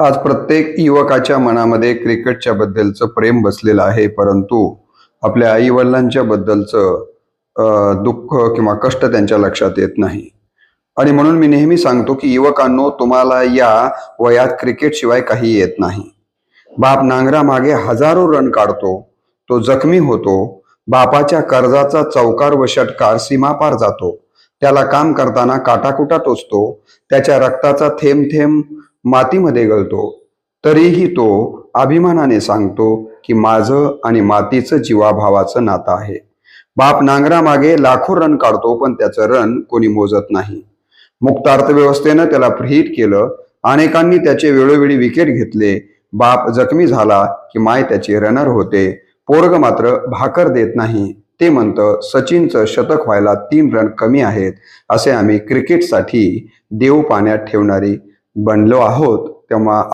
आज प्रत्येक युवकाच्या मनामध्ये क्रिकेटच्या बद्दलचं प्रेम बसलेलं आहे परंतु आपल्या आई वडिलांच्या बद्दलचं दुःख किंवा कष्ट त्यांच्या लक्षात येत नाही. आणि म्हणून मी नेहमी सांगतो की युवकांनो तुम्हाला या वयात क्रिकेट शिवाय काही येत नाही. बाप नांगरा मागे हजारो रन काढतो तो जखमी होतो बापाच्या कर्जाचा चौकार व षटकार सीमापार जातो. त्याला काम करताना काटाकुटा टोचतो त्याच्या रक्ताचा थेंब थेंब मातीमध्ये गळतो तरीही तो अभिमानाने सांगतो की माझं आणि मातीचं जीवाभावाचं नातं आहे. बाप नांगरामागे लाखो रन काढतो पण त्याचं रन कोणी मोजत नाही. मुक्त अर्थव्यवस्थेनं त्याला प्रहित केलं अनेकांनी त्याचे वेळोवेळी विकेट घेतले. बाप जखमी झाला की माय त्याचे रनर होते. पोरग मात्र भाकर देत नाही. ते म्हणतं सचिनचं शतक व्हायला तीन रन कमी आहेत असे आम्ही क्रिकेटसाठी देव पाण्यात ठेवणारी बनलो आहोत तेव्हा